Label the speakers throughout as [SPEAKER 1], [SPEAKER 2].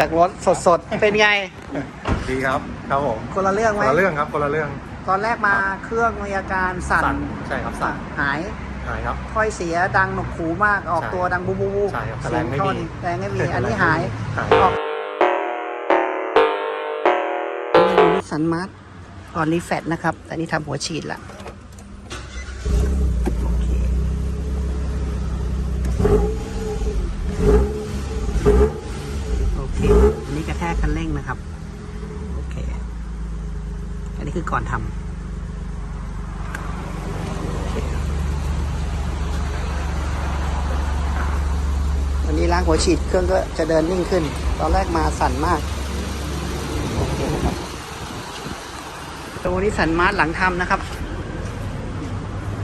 [SPEAKER 1] จากรถสดๆ เป็นไง
[SPEAKER 2] ดีครับ ครับผม
[SPEAKER 1] คนละเรื่อง
[SPEAKER 2] ค
[SPEAKER 1] ไหม
[SPEAKER 2] นละเรื่องครับคนละเรื่อง
[SPEAKER 1] ตอนแรกมาเครื่องมีอาการสั่น
[SPEAKER 2] ใช่ครับสั่น
[SPEAKER 1] หาย
[SPEAKER 2] หายครับ
[SPEAKER 1] ค่อยเสียดังหนวกหูมากออก
[SPEAKER 2] ใช่
[SPEAKER 1] ตัวดังบูบูบู
[SPEAKER 2] ใช่ครับแต่
[SPEAKER 1] เสียง
[SPEAKER 2] แรงไม่
[SPEAKER 1] ท่อน
[SPEAKER 2] มี
[SPEAKER 1] แรงไม่มีอันนี้หาย
[SPEAKER 2] หาย
[SPEAKER 1] ออกนี่นิสสันมาร์ทตอนนี้แฟตนะครับ แต่นี่ทำหัวฉีดละโอเค อันนี้กระแทกคันเร่งนะครับ โอเค อันนี้คือก่อนทำโอเควันนี้ล้างหัวฉีดเครื่องก็จะเดินนิ่งขึ้น ตอนแรกมาสั่นมากโอเคนะครับตัวนี้สันมาร์ทหลังทำนะครับ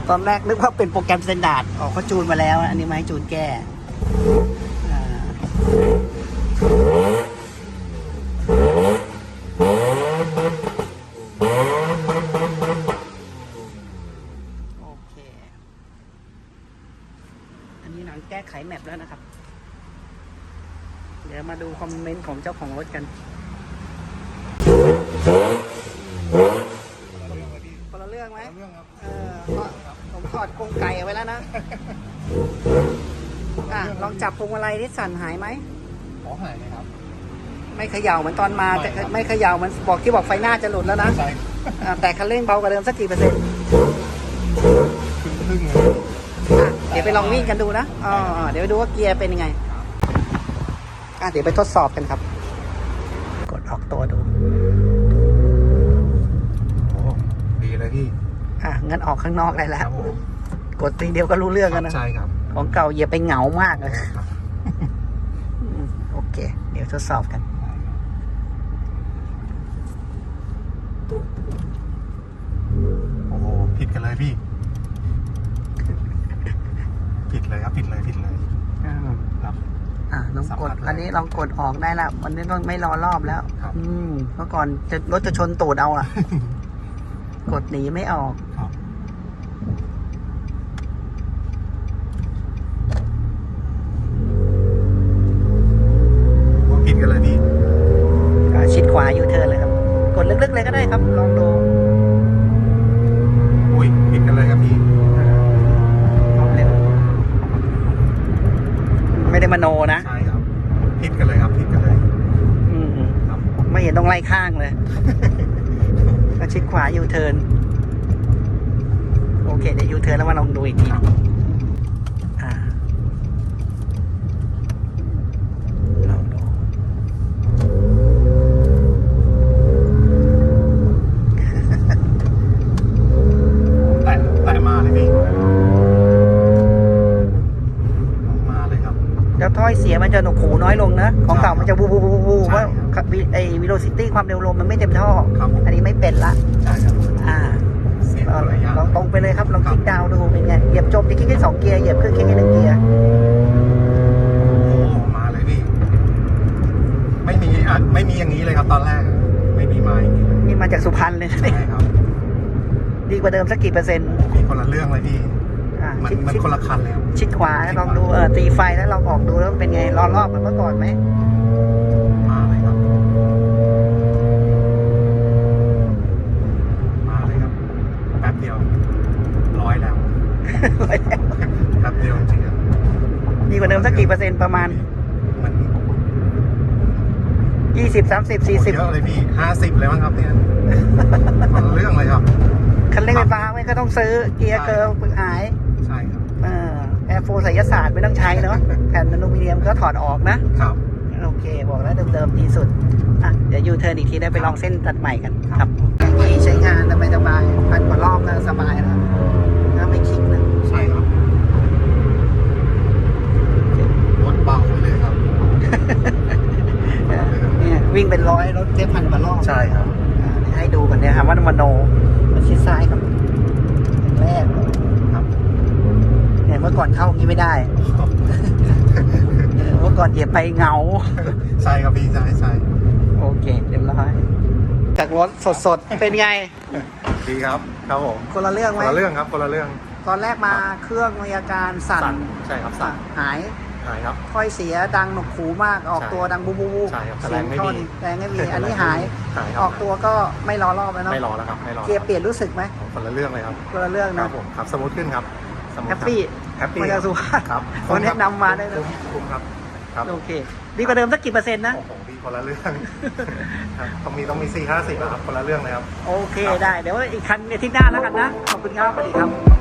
[SPEAKER 1] ตอนแรกนึกว่าเป็นโปรแกรมสแตนดาร์ดออกเขาจูนมาแล้ว อันนี้มาให้จูนแก้อ่า โอเค อันนี้หลังแก้ไขแมปแล้วนะครับ เดี๋ยวมาดูคอมเมนต์ของเจ้าของรถกันคนละเรื่องไหม
[SPEAKER 2] เองครับ
[SPEAKER 1] เอผมถอดกรงไก่เอาไว้แล้วนะ อะ ลองจับพวงมาลัยที่สั่นหายไหม
[SPEAKER 2] อหายเลยครับ
[SPEAKER 1] ไม่เขย่าเหมือนตอนมา
[SPEAKER 2] ไม่
[SPEAKER 1] แต่
[SPEAKER 2] ครับ
[SPEAKER 1] ไม่เขย่าเหมันบอกที่บอกไฟหน้าจะหลุดแล้วนะ
[SPEAKER 2] ใช่
[SPEAKER 1] อะแต่คันเร่งเบากว่าเดิมสักกี่เปอร์เซ็นต์
[SPEAKER 2] ครึ่งครึ่งเลย
[SPEAKER 1] อะเดี๋ยวไปลองวิ่งกันดูนะอ๋อเดี๋ยวไปดูว่าเกียร์เป็นยังไงอะเดี๋ยวไปทดสอบกันครับ กดออกตัวดู
[SPEAKER 2] โอ้ดีเลยพี่
[SPEAKER 1] อะงั้นออกข้างนอกได้แล้
[SPEAKER 2] ควรับผม
[SPEAKER 1] กดทีเดียวก็รู้เรื่องกันนะ
[SPEAKER 2] ใช่ครับ
[SPEAKER 1] ของเก่าเหยียบไปเหงามากเลย
[SPEAKER 2] ครับ
[SPEAKER 1] อืมโอ เค เดี๋ยวทดสอบกัน
[SPEAKER 2] โอ้โหผิดกันเลยพี่ ผิดเลยครับผิดเลยผิดเลย
[SPEAKER 1] อ่า
[SPEAKER 2] ครับ
[SPEAKER 1] อ่าลองกด
[SPEAKER 2] สัมผัสเลย
[SPEAKER 1] อันนี้ลองกดออกได้ละมันไม่ต้องไม่รอรอบแล้ว
[SPEAKER 2] ครับ
[SPEAKER 1] อืมเมื่อก่อนจะรถจะชนตูดเอาอะ กดหนีไม่ออกา
[SPEAKER 2] ยู
[SPEAKER 1] เทิร์นเลยครับ กดลึกๆเลยก็ได้ครับ ลองดู
[SPEAKER 2] อุ้ยผิดกันเลยครับพี่
[SPEAKER 1] ความเร็วไม่ได้มโนนะ
[SPEAKER 2] ใช่ครับผิดกันเลยครับผิดกันเลย
[SPEAKER 1] อืม
[SPEAKER 2] ครับ
[SPEAKER 1] ไม่เห็นต้องไล่ข้างเลยก็ชิดขวายูเทิร์นโอเคเดี๋ยวยูเทิร์นแล้วมาลองดูอีกที มันจะหนวกหูน้อยลงนะ ของเก่ามันจะบูบูบูบู
[SPEAKER 2] ใช่
[SPEAKER 1] ว่า
[SPEAKER 2] ครับ
[SPEAKER 1] วิไอวิโลซิตี้ความเร็วลมมันไม่เต็มท่อ
[SPEAKER 2] ครับผม
[SPEAKER 1] อันนี้ไม่เป็นละ
[SPEAKER 2] ใช่ครับ
[SPEAKER 1] อ่า
[SPEAKER 2] เสียงคนละอย่าง
[SPEAKER 1] ลองตรงไปเลยครับลอง
[SPEAKER 2] ครั
[SPEAKER 1] ค
[SPEAKER 2] บ
[SPEAKER 1] ลิกดาวน์ดูเป็นไงเหยียบจมจะคลิกแค่สองเกียร์เหยียบขึ้นคลิกแค่หนึ่งเกียร์
[SPEAKER 2] โอ้มาเลยพี่ไม่มีอะไม่มีอย่างนี้เลยครับตอนแรก ไม่มีมาอย่างนี้เลย
[SPEAKER 1] นี่มาจากสุพรรณเลยนะ
[SPEAKER 2] ใช่ครับ
[SPEAKER 1] ดีกว่าเดิมสักกี่เปอร์เซ็นต์
[SPEAKER 2] มีคนละเรื่องเลยพี่
[SPEAKER 1] อ่า
[SPEAKER 2] มัน
[SPEAKER 1] ชิด
[SPEAKER 2] มัน
[SPEAKER 1] ชิด
[SPEAKER 2] คนละคันเลยครับ
[SPEAKER 1] ชิดขวาลองดูเออตีไฟแล้วลองออกดูแล้วเป็นไงรอรอบเหมันเมื่อก่อนไหม
[SPEAKER 2] มาเลยครับ มาเลยครับ แป๊บเดียว ร้อยแล้ว แป๊บเดียวจริงๆครับ
[SPEAKER 1] ดีกว่าเดิมสักกี่เปอร์เซ็นต์ประมาณ
[SPEAKER 2] มัน
[SPEAKER 1] ยี่สิบสามสิบสี่สิบ
[SPEAKER 2] เยอะเลยพี่ห้าสิบเลยมั้งครับเนี่ยคนละเรื่องเลยครับ
[SPEAKER 1] คันเร่งไฟฟ้าไม่ก็ต้องซื้อเกียร์เกิร์ลหาย
[SPEAKER 2] ใช่ครับ
[SPEAKER 1] เออแอร์ โฟร์ศิลศาสตร์ไม่ต้องใช้เนาะแผ่นอลูมิเนียมก็ถอดออกนะ
[SPEAKER 2] ครับ
[SPEAKER 1] โอเค บอกแล้วเดิมๆดีสุดอะเดี๋ยวยูเทิร์นอีกทีได้ไปลองเส้นตัดใหม่กัน
[SPEAKER 2] ค
[SPEAKER 1] ค
[SPEAKER 2] รั
[SPEAKER 1] รับบอย่างนี้ใช้งานสบายสบายๆพันกว่ารอบก็สบายแล้วถ้าไม่คลิกนะ
[SPEAKER 2] ใช่ครับรถเบาไปเลยครับ
[SPEAKER 1] เนี่ยวิ่งเป็นร้อยรถเจ็พันกว่ารอบ
[SPEAKER 2] ใช่ครับ
[SPEAKER 1] อ่าเดี๋ยวให้ดูกันเนี่ยครับว่ามโนมันชิดซ้ายครับแรกเลย
[SPEAKER 2] ครับ
[SPEAKER 1] เนี่ยเมื่อก่อนเข้าอย่างนี้ไม่ได้เออเมื่อก่อนเหยียบไปเหงา
[SPEAKER 2] ใช่ครับพี่ใช่ใช่
[SPEAKER 1] โอเคเรียบร้อยจากรถสดๆ เป็นไง
[SPEAKER 2] ดีครับครับผม
[SPEAKER 1] คนละเรื่อง
[SPEAKER 2] ค
[SPEAKER 1] ไหม
[SPEAKER 2] นละเรื่องครับคนละเรื่อง
[SPEAKER 1] ตอนแรกมาเครื่องมีอาการสั่น
[SPEAKER 2] ใช่ครับสั่น
[SPEAKER 1] หาย
[SPEAKER 2] หหายครับ
[SPEAKER 1] ค่อยเสียดังหนวกหูมากออก
[SPEAKER 2] ใช่
[SPEAKER 1] ตัวดังบูบูบู
[SPEAKER 2] ใช่ครับ
[SPEAKER 1] เสียง
[SPEAKER 2] แรงไม่
[SPEAKER 1] ท่อ
[SPEAKER 2] มี
[SPEAKER 1] นแรงไม่มีอันนี้หาย
[SPEAKER 2] หายค
[SPEAKER 1] อ
[SPEAKER 2] รั
[SPEAKER 1] อบกตัวก็ไม่รอรอบแล้วเนาะ
[SPEAKER 2] ไม่รอแล้วครับไม่รอ
[SPEAKER 1] เกียร์เปลี่ยนรู้สึกไหม
[SPEAKER 2] คนละเรื่องเลยครับ
[SPEAKER 1] คนละเรื่อง
[SPEAKER 2] ครั
[SPEAKER 1] นะ
[SPEAKER 2] บผมครับสมูทขึ้นครับสมูท
[SPEAKER 1] แฮปปี้
[SPEAKER 2] แฮปปี้
[SPEAKER 1] มาจากสุพรรณ
[SPEAKER 2] ครับ
[SPEAKER 1] คนแนะนำมาได้นะ
[SPEAKER 2] คุ้มคุ้มครับครับ
[SPEAKER 1] โอเค ดีกว่าเดิมสักกี่เปอร์เซ็นต์นะ
[SPEAKER 2] โอ้โหพี่คนละเรื่องครับต้องมีต้องมีสี่ห้าสิบครับคนละเรื่องเลยครับ
[SPEAKER 1] โอเคได้ เดี๋ยวอีกคันในที่หน้าแล้วกันนะ ขอบคุณครับสวัสดีครับ
[SPEAKER 2] ขอบคุณครับ
[SPEAKER 1] ครับ